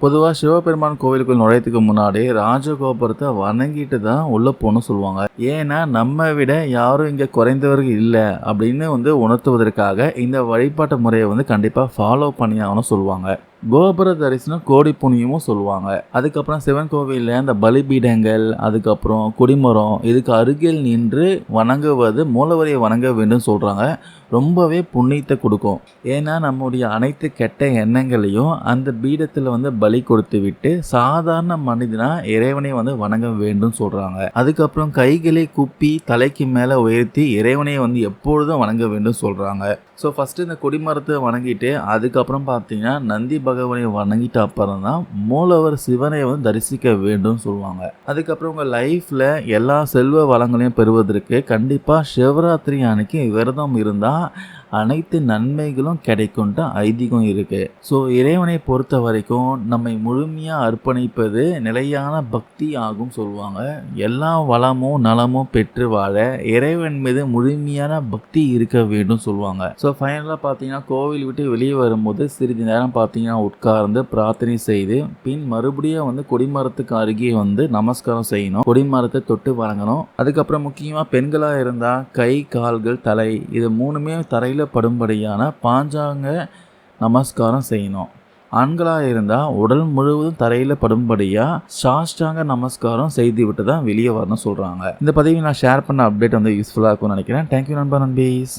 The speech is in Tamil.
பொதுவாக சிவபெருமான் கோவிலுக்குள் நுழையத்துக்கு முன்னாடி ராஜகோபுரத்தை வணங்கிட்டு தான் உள்ளே போகணும்னு சொல்லுவாங்க. ஏன்னா நம்ம விட யாரும் இங்கே குறைந்தவர்கள் இல்லை அப்படின்னு வந்து உணர்த்துவதற்காக இந்த வழிபாட்டு முறையை வந்து கண்டிப்பாக ஃபாலோ பண்ணி சொல்லுவாங்க. கோபுர தரிசனம் கோடி புண்ணியமும் சொல்லுவாங்க. அதுக்கப்புறம் சிவன் கோவிலில் அந்த பலிபீடங்கள் அதுக்கப்புறம் கொடிமரம் இதுக்கு அருகில் நின்று வணங்குவது மூலவரியை வணங்க வேண்டும் சொல்கிறாங்க ரொம்பவே புண்ணியத்தை கொடுக்கும். ஏன்னா நம்முடைய அனைத்து கெட்ட எண்ணங்களையும் அந்த பீடத்தில் வந்து பலி கொடுத்து விட்டு சாதாரண மனிதனாக இறைவனை வந்து வணங்க வேண்டும் சொல்கிறாங்க அதுக்கப்புறம் கைகளை குப்பி தலைக்கு மேலே உயர்த்தி இறைவனை வந்து எப்பொழுதும் வணங்க வேண்டும் சொல்கிறாங்க ஸோ ஃபஸ்ட்டு இந்த கொடிமரத்தை வணங்கிட்டு அதுக்கப்புறம் பார்த்தீங்கன்னா நந்தி பகவனை வணங்கிட்ட அப்புறம் தான் மூலவர் சிவனை வந்து தரிசிக்க வேண்டும் சொல்லுவாங்க. அதுக்கப்புறம் உங்கள் லைஃப்பில் எல்லா செல்வ வளங்களையும் பெறுவதற்கு கண்டிப்பாக சிவராத்திரி அன்னைக்கு விரதம் இருந்தால் அனைத்து நன்மைகளும் கிடைக்கும்ட்டு ஐதீகம் இருக்குது ஸோ இறைவனை பொறுத்த வரைக்கும் நம்மை முழுமையாக அர்ப்பணிப்பது நிலையான பக்தி ஆகும் சொல்லுவாங்க. எல்லா வளமும் நலமும் பெற்று வாழ இறைவன் மீது முழுமையான பக்தி இருக்க வேண்டும் சொல்லுவாங்க. ஸோ ஃபைனலாக பார்த்தீங்கன்னா கோவில் விட்டு வெளியே வரும்போது சிறிது நேரம் பார்த்தீங்கன்னா உட்கார்ந்து பிரார்த்தனை செய்து பின் மறுபடியும் வந்து கொடிமரத்துக்கு அருகே வந்து நமஸ்காரம் செய்யணும். கொடிமரத்தை தொட்டு வணங்கணும். அதுக்கப்புறம் முக்கியமாக பெண்களாக இருந்தால் கை கால்கள் தலை இது மூணுமே தரையில் படும்படியான பாஞ்சாங்க நமஸ்காரம் செய்யணும். ஆண்களாக இருந்தால் உடல் முழுவதும் தரையில் படும்படியாக சாஷ்டாங்க நமஸ்காரம் செய்து விட்டு தான் வெளியே வரணும் சொல்கிறாங்க இந்த பதிவை நான் ஷேர் பண்ண அப்டேட் வந்து யூஸ்ஃபுல்லாக இருக்கும்னு நினைக்கிறேன். தேங்க்யூ நண்பா நண்பீஸ்.